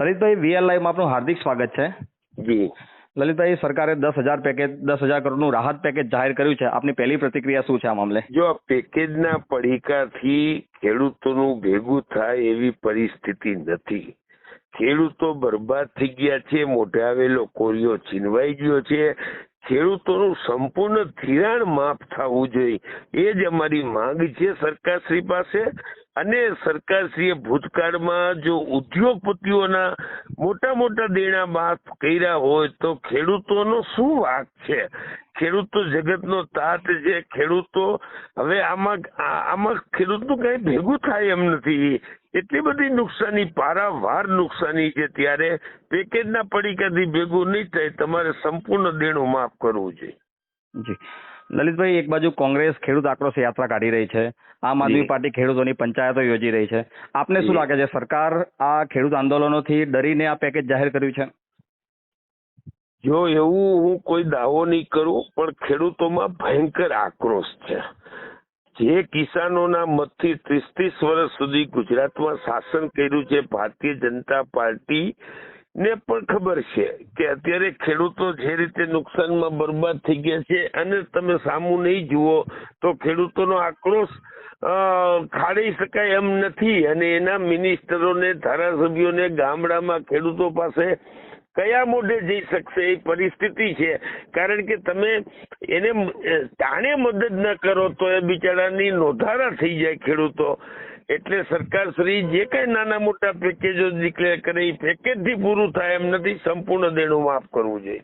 Lalitbhai VL લાઈવમાં આપનું હાર્દિક સ્વાગત છે. જી. લલિતભાઈ સરકારે દસ હજાર પેકેજ દસ હજાર કરોડનું રાહત પેકેજ જાહેર કર્યું છે. આપની પહેલી પ્રતિક્રિયા શું છે આ મામલે? જો આ પેકેજના પડીકાથી ખેડૂતોનું ભેગું થાય એવી પરિસ્થિતિ નથી. ખેડૂતો બરબાદ થઈ ગયા છે મોઢે આવેલો કોરિયો છીનવાઈ ગયો છે. ખેડૂતોનું સંપૂર્ણ ધિરાણ માફ થવું જોઈએ. એ જ અમારી માંગ છે સરકારશ્રી પાસે. અને સરકારશ્રીએ ભૂતકાળમાં જો ઉદ્યોગપતિઓના મોટા મોટા દેણા માફ કર્યા હોય તો ખેડૂતોનો શું વાંક છે? ખેડૂતો જગતનો તાત છે. ખેડૂતો હવે આમાં આમાં ખેડૂતનું કઈ ભેગું થાય એમ નથી. એટલી બધી નુકસાની, પારાવાર નુકસાની છે ત્યારે પેકેજના પડીકાથી ભેગું નહીં થાય. તમારે સંપૂર્ણ દેણું માફ કરવું જોઈએ. જી. લલિતભાઈ એક બાજુ કોંગ્રેસ ખેડૂત આક્રોશ યાત્રા કાઢી રહી છે. આમ આદમી પાર્ટી ખેડૂતોની પંચાયતો યોજી રહી છે. આપને શું લાગે છે સરકાર આ ખેડૂત આંદોલનોથી ડરીને આ પેકેજ જાહેર કર્યું છે? જો એવું હું કોઈ દાવો નહીં કરું પણ ખેડૂતોમાં ભયંકર આક્રોશ છે. જે કિસાનોના મતથી ત્રીસ ત્રીસ વર્ષ સુધી ગુજરાતમાં શાસન કર્યું છે ભારતીય જનતા પાર્ટી ને પણ ખબર છે કે અત્યારે ખેડૂતો જે રીતે નુકસાનમાં બરબાદ થઈ ગયા છે અને તમે સામું નહીં જુઓ તો ખેડૂતોનો આક્રોશ ખાડી શકાય એમ નથી અને એના મિનિસ્ટરોને, ધારાસભ્યોને, ગામડામાં ખેડૂતો પાસે કયા મોઢે જઈ શકશે એ પરિસ્થિતિ છે. કારણ કે તમે એને તાણે મદદ ન કરો તો એ બિચારાની નોંધારા થઈ જાય ખેડૂતો. એટલે સરકાર શ્રી જે કઈ નાના મોટા પેકેજો ડિક્લેર કરે એ પેકેજથી પૂરું થાય એમ નથી સંપૂર્ણ દેણું માફ કરવું જોઈએ.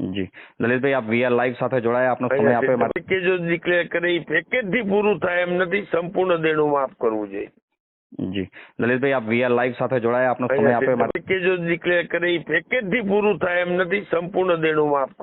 જી. લલિતભાઈ આપ વીઆર લાઈવ સાથે જોડાયા આપનો સમય આપે પેકેજો ડિક્લેર કરે એ પેકેજથી પૂરું થાય એમ નથી સંપૂર્ણ દેણું માફ કરવું જોઈએ. જી. લલિતભાઈ આપ વીઆર લાઈવ સાથે જોડાયા આપનો સમય આપે પેકેજો ડિક્લેર કરે એ પેકેજથી પૂરું થાય એમ નથી સંપૂર્ણ દેણું માફ